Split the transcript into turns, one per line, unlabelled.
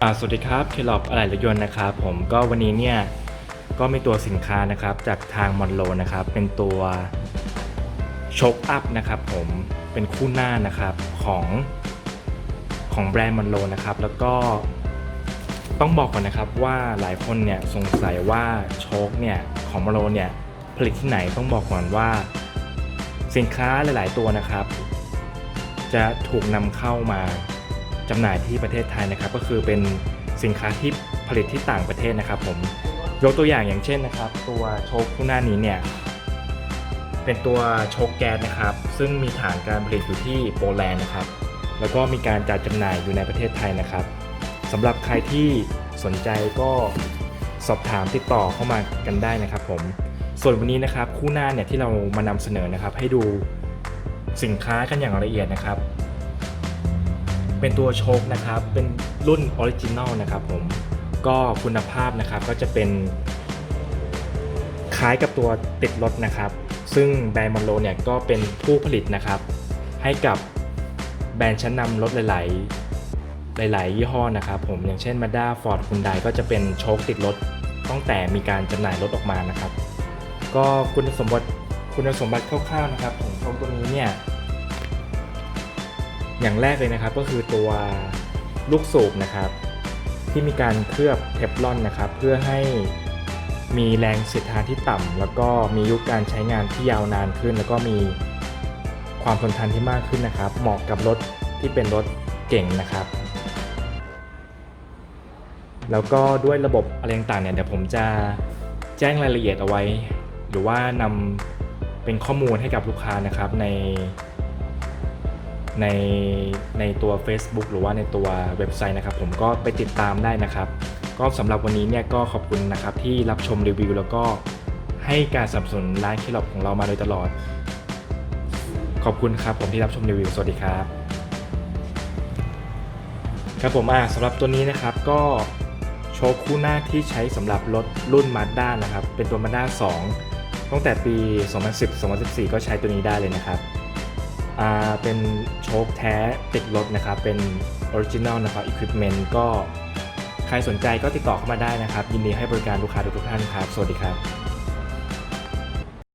สวัสดีครับเคลอบอะไหล่รถยนต์นะครับผมก็วันนี้เนี่ยก็มีตัวสินค้านะครับจากทางมอนโลนะครับ เป็นตัวโชคอัพนะครับผมเป็นคู่หน้านะครับของของแบรนด์มอนโลนะครับ แล้วก็ต้องบอกก่อนนะครับว่าหลายคนเนี่ยสงสัยว่าโชคเนี่ยของมอนโลเนี่ยผลิตที่ไหนต้องบอกก่อนว่าสินค้าหลาย ๆ ตัวนะครับ จะถูกนำเข้ามา จำหน่ายที่ประเทศไทยนะครับ ก็คือเป็นสินค้าที่ผลิตที่ต่างประเทศนะครับผมยกตัวอย่างอย่างเช่นนะครับ ตัวโชคคู่หน้านี้เนี่ยเป็นตัวโชคแก๊สนะครับ ซึ่งมีฐานการผลิตอยู่ที่โปแลนด์นะครับ แล้วก็มีการจัดจำหน่ายอยู่ในประเทศไทยนะครับสำหรับใครที่สนใจก็สอบถามติดต่อเข้ามากันได้นะครับ ผมส่วนวันนี้นะครับคู่หน้าเนี่ยที่เรามานำเสนอนะครับ ให้ดูสินค้ากันอย่างละเอียดนะครับ เป็นตัวโชคนะครับ เป็นรุ่นออริจินอลนะครับผม ก็คุณภาพนะครับก็จะเป็นคล้ายกับตัวติดรถนะครับ ซึ่งแบรนด์มอนโลเนี่ยก็เป็นผู้ผลิตนะครับ ให้กับแบรนด์ชั้นนำรถหลาย ๆ หลาย ๆ ยี่ห้อนะครับผม อย่างเช่น Mazda Ford Hyundai ก็จะเป็นโชคติดรถตั้งแต่มีการจำหน่ายรถออกมานะครับ ก็คุณสมบัติคุณสมบัติคร่าว ๆ นะครับของโชคตัวนี้เนี่ย อย่างแรกเลยนะครับก็คือตัวลูกสูบนะครับที่มีการเคลือบเทฟลอนนะครับเพื่อให้มีแรงเสียดทานที่ต่ำแล้วก็มียุคการใช้งานที่ยาวนานขึ้น แล้วก็มีความทนทานที่มากขึ้นนะครับ เหมาะกับรถที่เป็นรถเก่งนะครับ แล้วก็ด้วยระบบอะไรต่างๆเนี่ยเดี๋ยวผมจะแจ้งรายละเอียดเอาไว้ หรือว่านำเป็นข้อมูลให้กับลูกค้านะครับใน ในในตัว Facebook หรือว่าในตัวเว็บไซต์นะครับ ผมก็ไปติดตามได้นะครับ ก็สำหรับวันนี้เนี่ยก็ขอบคุณนะครับที่รับชมรีวิว แล้วก็ให้การสนับสนุนร้านเคลอบของเรามาโดยตลอด ขอบคุณครับผมที่รับชมรีวิว สวัสดีครับ ครับผมอ่าสำหรับตัวนี้นะครับก็โชว์คู่หน้าที่ใช้สำหรับรถรุ่น Mazda นะครับ เป็นตัว Mazda 2ตั้งแต่ปี 2010-2014 ก็ใช้ตัวนี้ได้เลยนะครับ เป็นโชคแท้ติดรถนะครับ เป็นออริจินัลนะครับอุปกรณ์ก็ใครสนใจก็ติดต่อเข้ามาได้นะครับ ยินดีให้บริการลูกค้าทุกท่านครับ สวัสดีครับ